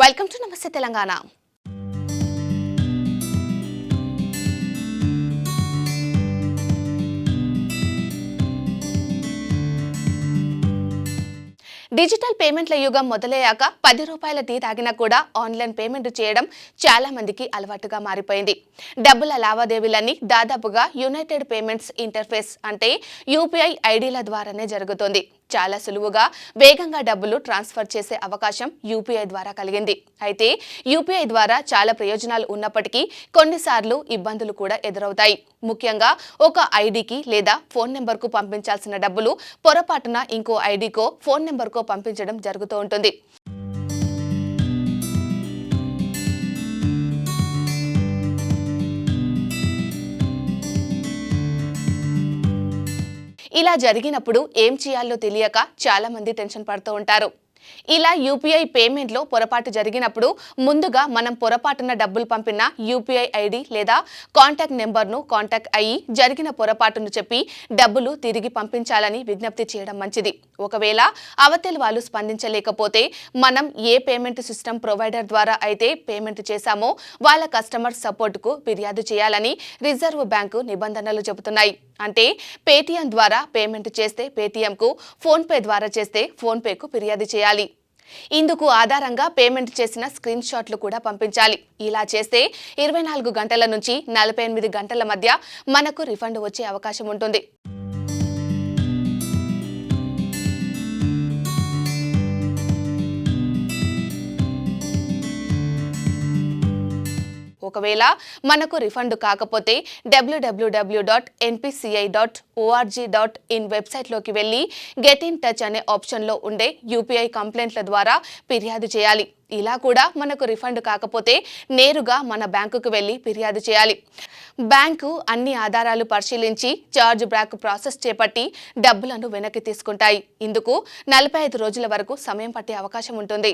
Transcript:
Welcome to నమస్తే Telangana digital పేమెంట్ల యుగం మొదలయ్యాక పది రూపాయల టీ తాగినా కూడా ఆన్లైన్ పేమెంట్ చేయడం చాలా మందికి అలవాటుగా మారిపోయింది. డబ్బుల లావాదేవీలన్నీ దాదాపుగా యునైటెడ్ పేమెంట్స్ ఇంటర్ఫేస్ అంటే యూపీఐ ఐడీల ద్వారానే జరుగుతోంది. చాలా సులువుగా వేగంగా డబ్బులు ట్రాన్స్ఫర్ చేసే అవకాశం యూపీఐ ద్వారా కలిగింది. అయితే యూపీఐ ద్వారా చాలా ప్రయోజనాలు ఉన్నప్పటికీ కొన్నిసార్లు ఇబ్బందులు కూడా ఎదురవుతాయి. ముఖ్యంగా ఒక ఐడికి లేదా ఫోన్ నెంబర్కు పంపించాల్సిన డబ్బులు పొరపాటున ఇంకో ఐడికో ఫోన్ నెంబర్కో పంపించడం జరుగుతూ ఉంటుంది. ఇలా జరిగినప్పుడు ఏం చేయాలో తెలియక చాలా మంది టెన్షన్ పడుతూ ఉంటారు. ఇలా యూపీఐ పేమెంట్లో పొరపాటు జరిగినప్పుడు ముందుగా మనం పొరపాటున డబ్బులు పంపిన యూపీఐ ఐడి లేదా కాంటాక్ట్ నెంబర్ను కాంటాక్ట్ అయ్యి జరిగిన పొరపాటును చెప్పి డబ్బులు తిరిగి పంపించాలని విజ్ఞప్తి చేయడం మంచిది. ఒకవేళ అవతలి వాళ్ళు స్పందించలేకపోతే మనం ఏ పేమెంట్ సిస్టమ్ ప్రొవైడర్ ద్వారా అయితే పేమెంట్ చేశామో వాళ్ళ కస్టమర్ సపోర్టుకు ఫిర్యాదు చేయాలని రిజర్వ్ బ్యాంకు నిబంధనలు చెబుతున్నాయి. అంటే పేటీఎం ద్వారా పేమెంట్ చేస్తే పేటీఎంకు ఫోన్పే ద్వారా చేస్తే ఫోన్పేకు ఫిర్యాదు చేయాలి. ఇందుకు ఆధారంగా పేమెంట్ చేసిన స్క్రీన్ షాట్లు కూడా పంపించాలి. ఇలా చేస్తే ఇరవై నాలుగు గంటల నుంచి నలభై ఎనిమిది గంటల మధ్య మనకు రిఫండ్ వచ్చే అవకాశం ఉంటుంది. ఒకవేళ మనకు రిఫండ్ కాకపోతే W W W dot NPCI dot O R G dot in వెబ్సైట్లోకి వెళ్ళి గెట్ ఇన్ టచ్ అనే ఆప్షన్లో ఉండే యూపీఐ కంప్లైంట్ల ద్వారా ఫిర్యాదు చేయాలి. ఇలా కూడా మనకు రిఫండ్ కాకపోతే నేరుగా మన బ్యాంకుకు వెళ్ళి ఫిర్యాదు చేయాలి. బ్యాంకు అన్ని ఆధారాలు పరిశీలించి చార్జ్ బ్యాక్ ప్రాసెస్ చేపట్టి డబ్బులను వెనక్కి తీసుకుంటాయి. ఇందుకు నలభై ఐదు రోజుల వరకు సమయం పట్టే అవకాశం ఉంటుంది.